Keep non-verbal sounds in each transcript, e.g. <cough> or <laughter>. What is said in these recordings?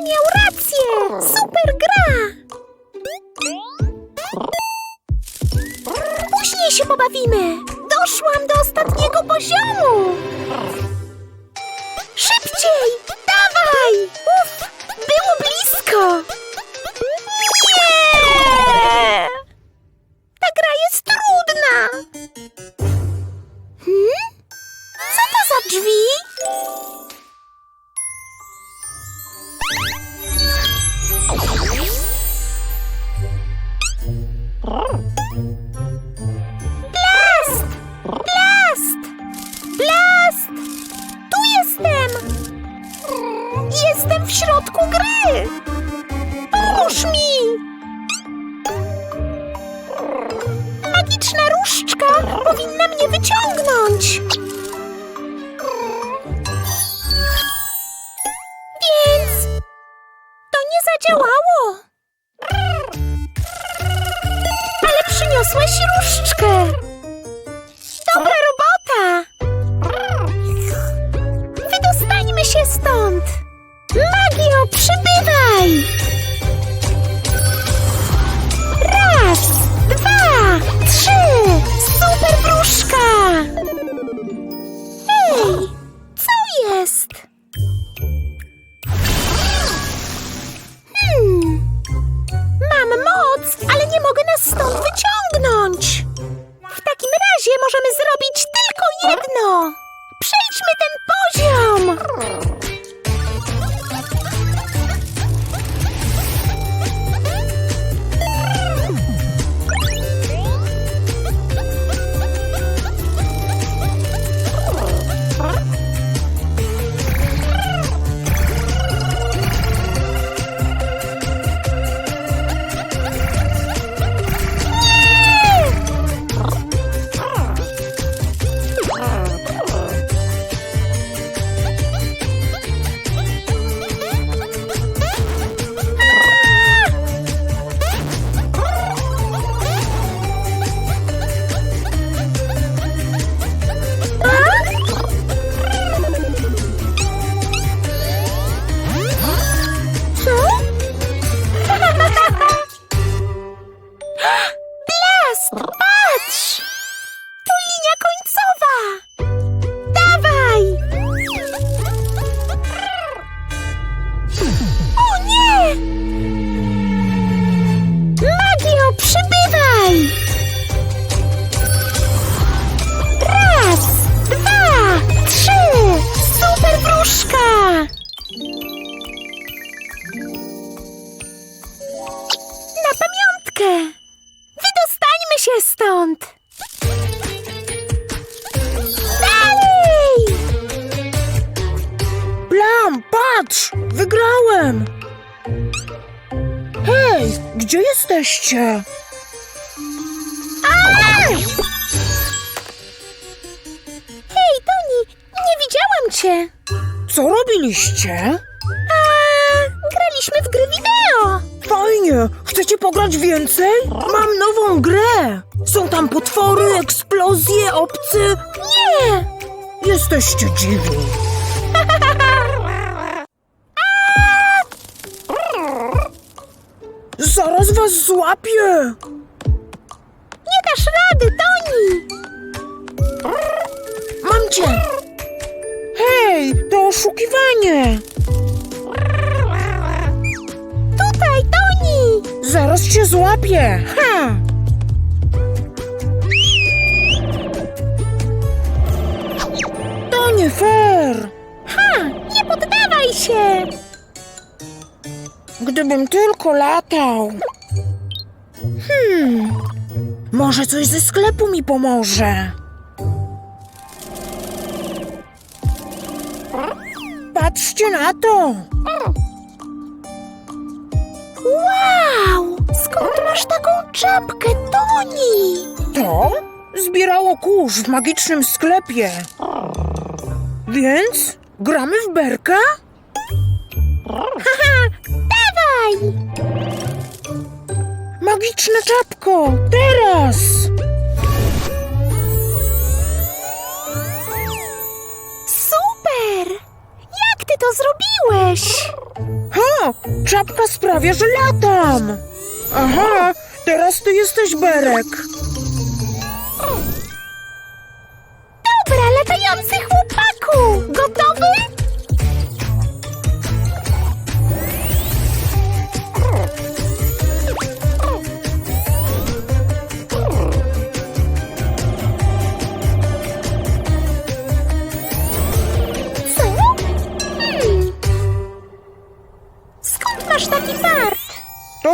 miał rację! Super gra! Później się pobawimy! Doszłam do ostatniego poziomu! Szybciej! Dawaj! Uf! Było blisko! Jesteście? Hej, Toni, nie widziałam cię! Co robiliście? A, graliśmy w gry wideo! Fajnie! Chcecie pograć więcej? Mam nową grę! Są tam potwory, eksplozje, obcy. Nie! Jesteście dziwni. <laughs> Zaraz was złapię! Nie dasz rady, Toni! Mam cię! Hej, to oszukiwanie! Tutaj, Toni! Zaraz cię złapię! Ha! To nie fair! Ha! Nie poddawaj się! Gdybym tylko latał. Hmm. Może coś ze sklepu mi pomoże. Patrzcie na to! Wow! Skąd masz taką czapkę, Toni? To zbierało kurz w magicznym sklepie. Więc gramy w berka? <laughs> Haha! Dawaj! Magiczna czapko, teraz! Super! Jak ty to zrobiłeś? Ha! Czapka sprawia, że latam! Aha, teraz ty jesteś Berek. Dobra, latający chłopaku! Gotowy?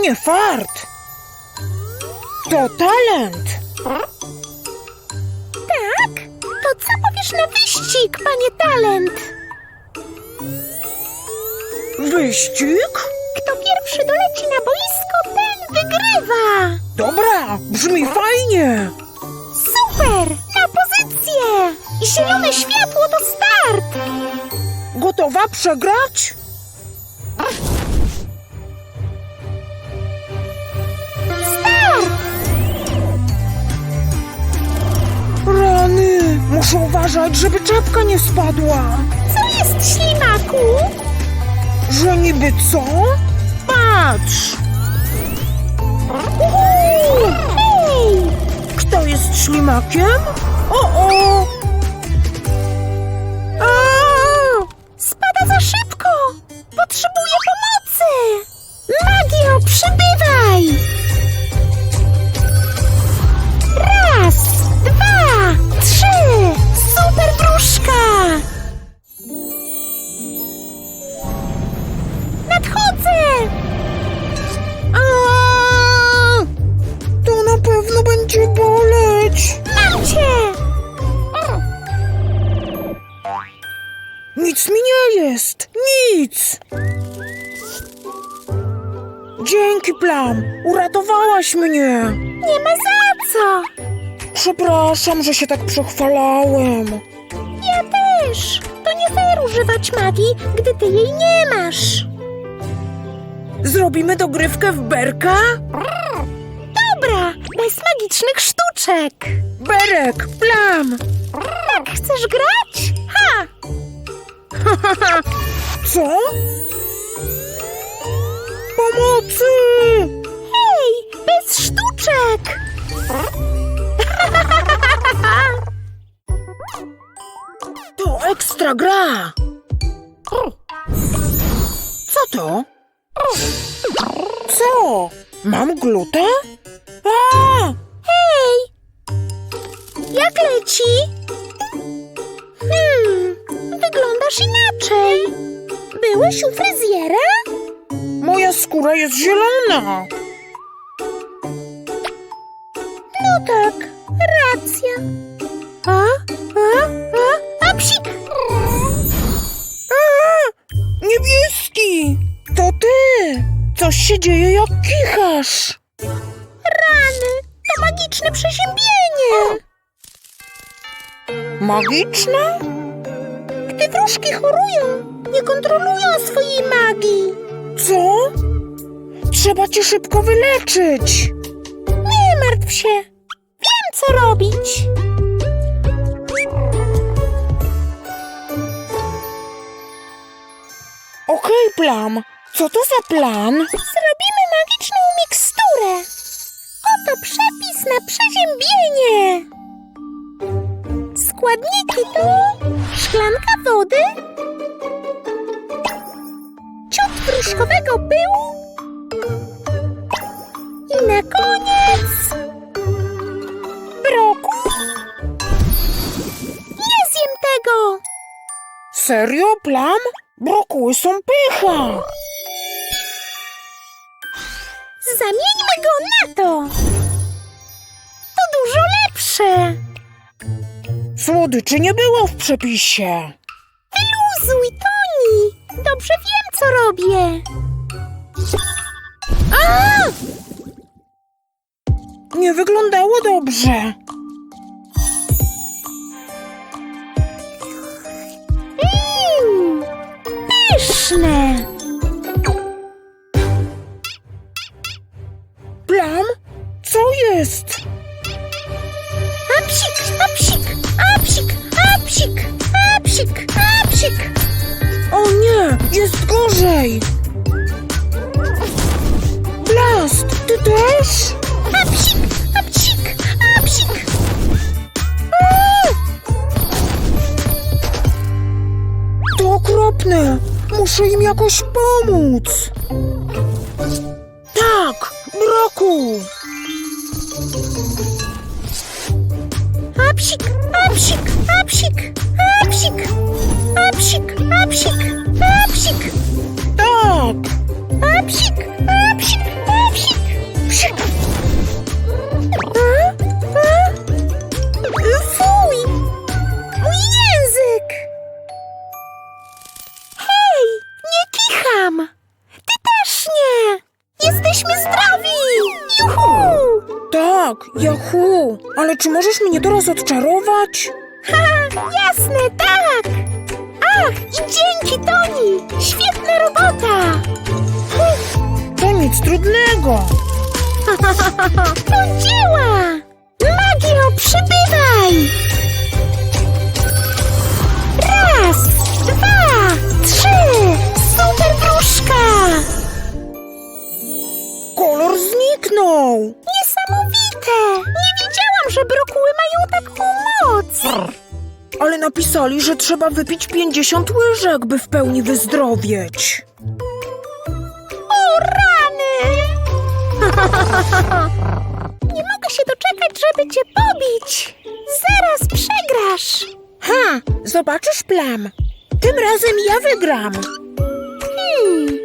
Nie fart. To talent. Tak? To co powiesz na wyścig, panie talent? Wyścig? Kto pierwszy doleci na boisko, ten wygrywa! Dobra, brzmi fajnie. Super! Na pozycję! I zielone światło to start! Gotowa przegrać? Start! Muszę uważać, żeby czapka nie spadła. Co jest, ślimaku? Że niby co? Patrz! Hej! Kto jest ślimakiem? O, o! A! Spada za szybko! Potrzebuję pomocy! Magio, przybywaj! Przepraszam, że się tak przechwalałem. Ja też! To nie fair używać magii, gdy ty jej nie masz! Zrobimy dogrywkę w berka? Dobra, bez magicznych sztuczek! Berek, Plam. Tak, chcesz grać? Ha! <laughs> Co? Pomocy! Hej, bez sztuczek! <laughs> To ekstra gra. Co to? Co? Mam glutę? A! Hej! Jak leci? Hmm, wyglądasz inaczej. Byłeś u fryzjera? Moja skóra jest zielona. No tak, racja. A? A? A? A psik! A! Niebieski! To ty! Coś się dzieje jak kichasz. Rany, to magiczne przeziębienie! Magiczne? Gdy wróżki chorują, nie kontrolują swojej magii. Co? Trzeba cię szybko wyleczyć. Nie martw się, co robić. Okej, Plam. Co to za plan? Zrobimy magiczną miksturę. Oto przepis na przeziębienie. Składniki to szklanka wody, ciut wróżkowego pyłu i na koniec tego. Serio, Plam? Brokuły są pycha. Zamieńmy go na to. To dużo lepsze. Słodyczy nie było w przepisie. Wyluzuj, Toni! Dobrze wiem, co robię. A! Nie wyglądało dobrze. Samotne. Muszę im jakoś pomóc. Tak, Broku. Apsik, apsik, apsik, apsik, apsik, apsik, apsik, Tak. apsik, apsik, apsik. Psik. Yahoo. Ale czy możesz mnie teraz odczarować? Ha, jasne, tak! Ach, i dzięki, Toni! Świetna robota! To nic trudnego. <laughs> Do dzieła! Magio, przybywaj! Raz, dwa, trzy! Super wróżka! Kolor zniknął. Niesamowite! Nie wiedziałam, że brokuły mają taką moc! Ale napisali, że trzeba wypić 50 łyżek, by w pełni wyzdrowieć. O rany! <laughs> Nie mogę się doczekać, żeby cię pobić! Zaraz przegrasz! Ha, zobaczysz plam. Tym razem ja wygram. Hmm,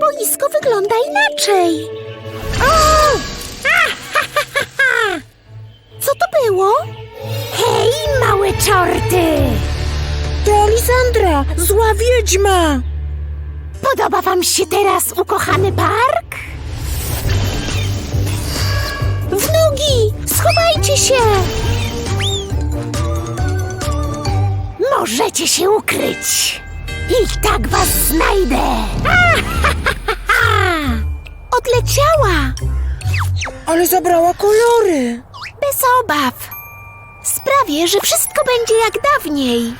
boisko wygląda inaczej. O! Co to było? Hej, małe czorty! To Alisandra, zła wiedźma. Podoba wam się teraz ukochany park? W nogi! Schowajcie się! Możecie się ukryć! I tak was znajdę! <laughs> Odleciała! Ale zabrała kolory. Bez obaw! Sprawię, że wszystko będzie jak dawniej!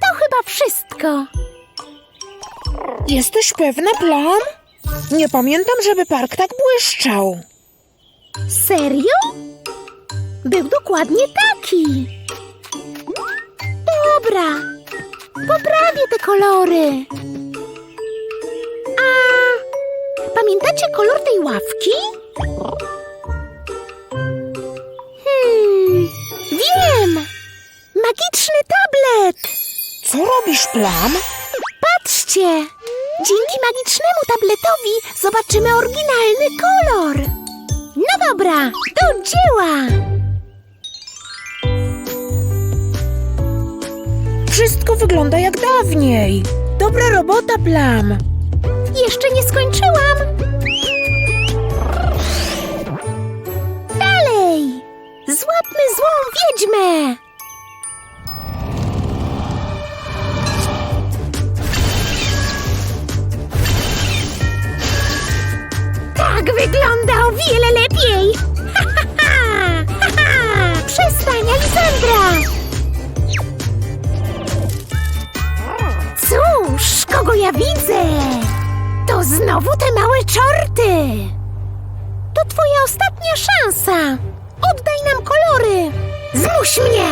To chyba wszystko! Jesteś pewna, plam? Nie pamiętam, żeby park tak błyszczał. Serio? Był dokładnie taki. Dobra, poprawię te kolory. A pamiętacie kolor tej ławki? Hmm, wiem! Magiczny tablet! Co robisz, plam? Patrzcie! Dzięki magicznemu tabletowi zobaczymy oryginalny kolor. No dobra, do dzieła! Wszystko wygląda jak dawniej. Dobra robota, plam. Jeszcze nie skończyłam! Dalej! Złapmy złą wiedźmę! Tak wygląda o wiele lepiej! Przestań, Alisandra! Cóż, kogo ja widzę? To znowu te małe czorty! To twoja ostatnia szansa! Oddaj nam kolory! Zmuś mnie!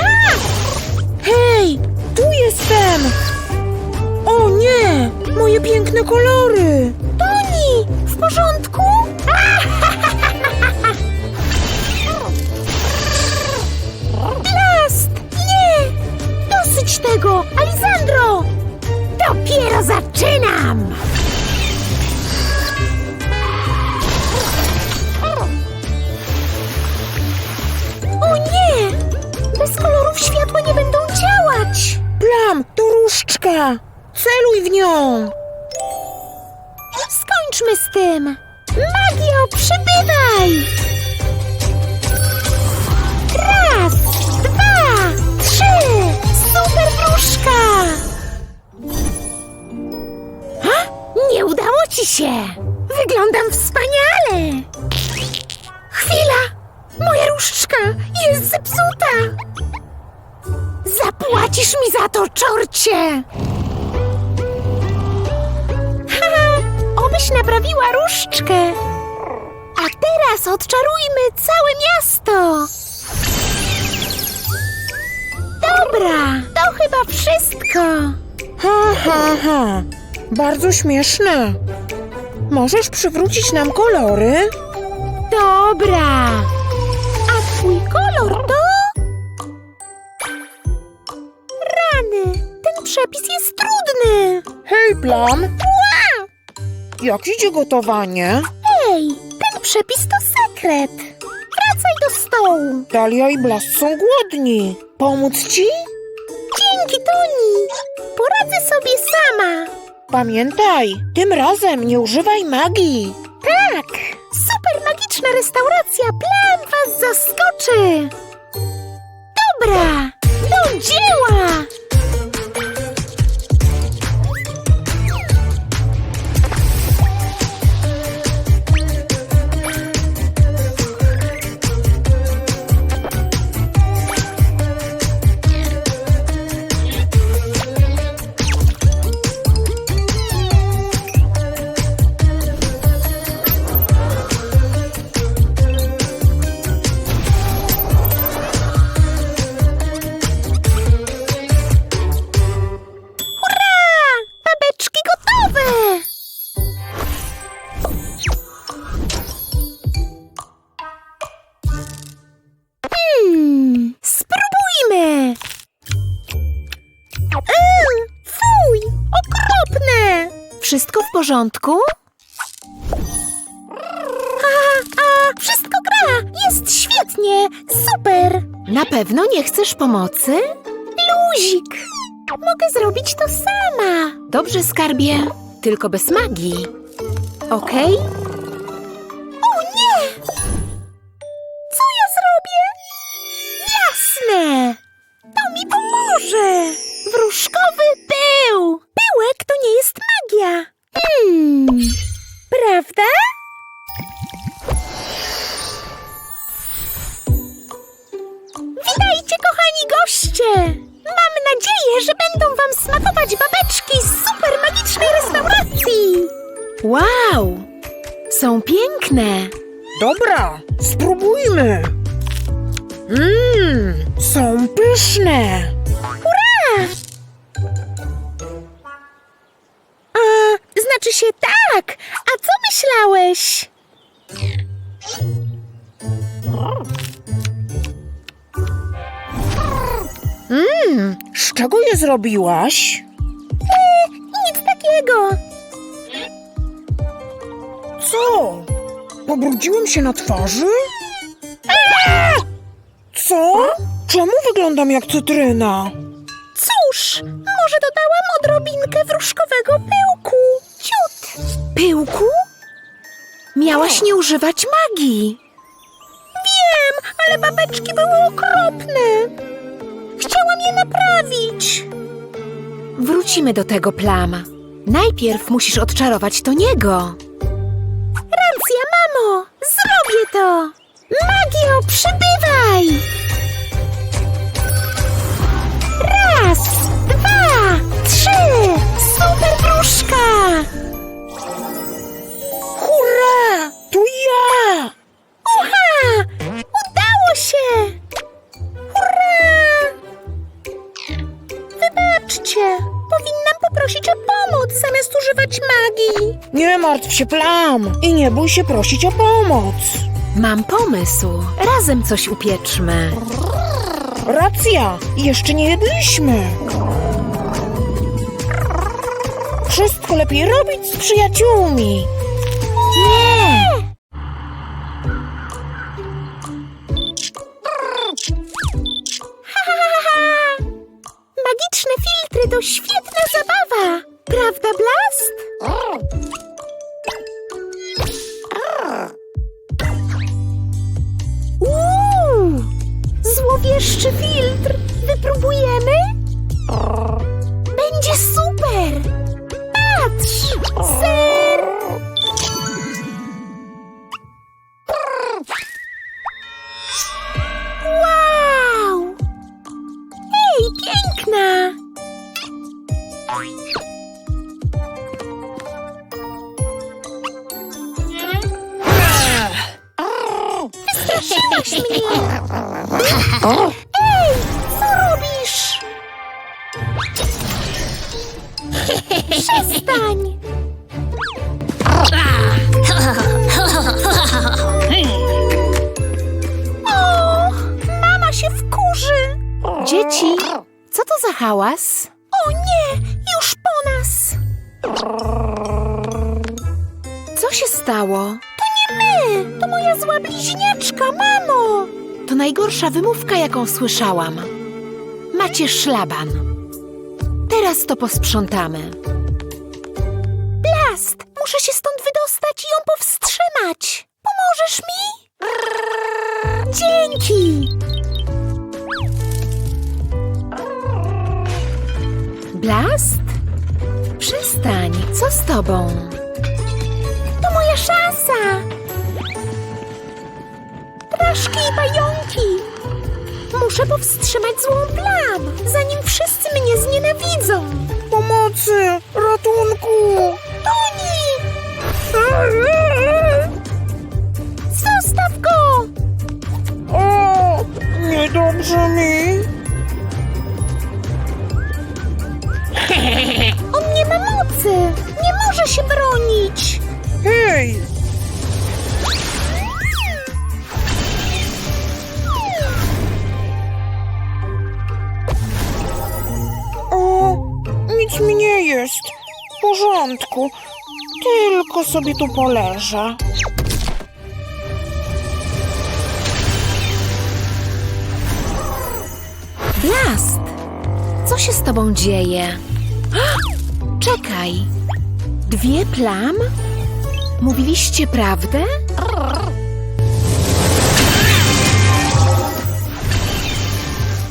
A! Hej, tu jestem. O nie, moje piękne kolory. Toni! W porządku? Blast! Nie! Dosyć tego! Alisandro! Dopiero zaczynam! O nie! Bez kolorów światła nie będą działać! Plam, to różdżka. Celuj w nią. Skończmy z tym! Magio, przybywaj! Raz, dwa, trzy! Super wróżka! Nie udało ci się! Wyglądam wspaniale! Chwila! Moja różdżka jest zepsuta! Zapłacisz mi za to, czorcie! Haha, obyś naprawiła różdżkę. A teraz odczarujmy całe miasto. Dobra, to chyba wszystko. Ha, ha, ha. Bardzo śmieszne. Możesz przywrócić nam kolory? Dobra. A twój kolor to? Rany, ten przepis jest trudny. Hej, Plam. Jak idzie gotowanie? Ej, ten przepis to sekret. Wracaj do stołu. Dalia i Blas są głodni. Pomóc ci? Dzięki, Toni. Poradzę sobie sama. Pamiętaj, tym razem nie używaj magii. Tak, super magiczna restauracja Plan was zaskoczy. Dobra, do dzieła. Wszystko w porządku? A, a, wszystko gra! Jest świetnie! Super! Na pewno nie chcesz pomocy? Luzik! Mogę zrobić to sama. Dobrze, skarbie. Tylko bez magii. Okej? O Mam nadzieję, że będą wam smakować babeczki z super magicznej restauracji! Wow! Są piękne! Dobra, spróbujmy. Mmm, są pyszne. Hurra! A, znaczy się tak! A co myślałeś? Mmm, z czego je zrobiłaś? Nic takiego! Co? Pobrudziłem się na twarzy? Co? Czemu wyglądam jak cytryna? Cóż, może dodałam odrobinkę wróżkowego pyłku. Ciut! Pyłku? Miałaś nie używać magii. Wiem, ale babeczki były okropne. Je naprawić. Wrócimy do tego plama. Najpierw musisz odczarować to niego. Racja, mamo! Zrobię to! Magio, przybywaj! Raz, dwa, trzy! Super wróżka! Hurra! To ja! Ucha! Udało się! Poprosić o pomoc zamiast używać magii. Nie martw się, Plam! I nie bój się prosić o pomoc. Mam pomysł. Razem coś upieczmy. Racja! Jeszcze nie jedliśmy. Wszystko lepiej robić z przyjaciółmi. Złowieszczy filtr! Wypróbujemy? Hałas? O nie, już po nas! Co się stało? To nie my! To moja zła bliźniaczka, mamo! To najgorsza wymówka, jaką słyszałam. Macie szlaban. Teraz to posprzątamy. Blast! Muszę się stąd wydostać i ją powstrzymać. Pomożesz mi? Dzięki! Blast? Przestań, co z tobą? To moja szansa! Straszki i pająki! Muszę powstrzymać złą plam, zanim wszyscy mnie znienawidzą! Pomocy! Ratunku! Toni! Zostaw go! O! Niedobrze mi! Porządku. Tylko sobie tu poleżę. Blast! Co się z tobą dzieje? Czekaj! Dwie plam? Mówiliście prawdę?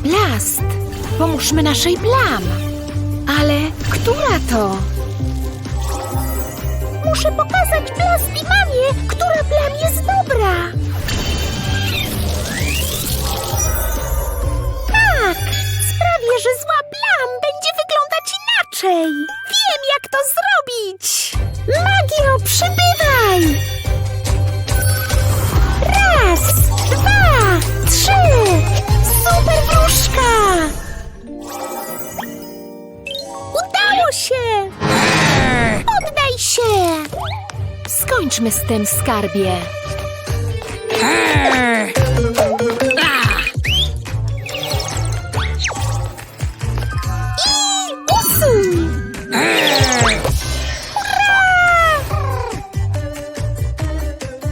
Blast! Pomóżmy naszej plam! Ale która to? Muszę pokazać Blast i mamie, która plam jest dobra! Tak! Sprawię, że zła plam będzie wyglądać inaczej! Wiem, jak to zrobić! Magio, przybywaj! Skończmy z tym, skarbie! I usuń!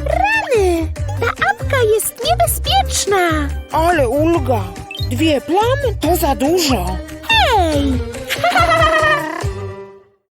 Rany! Ta apka jest niebezpieczna! Ale ulga! Dwie plamy to za dużo.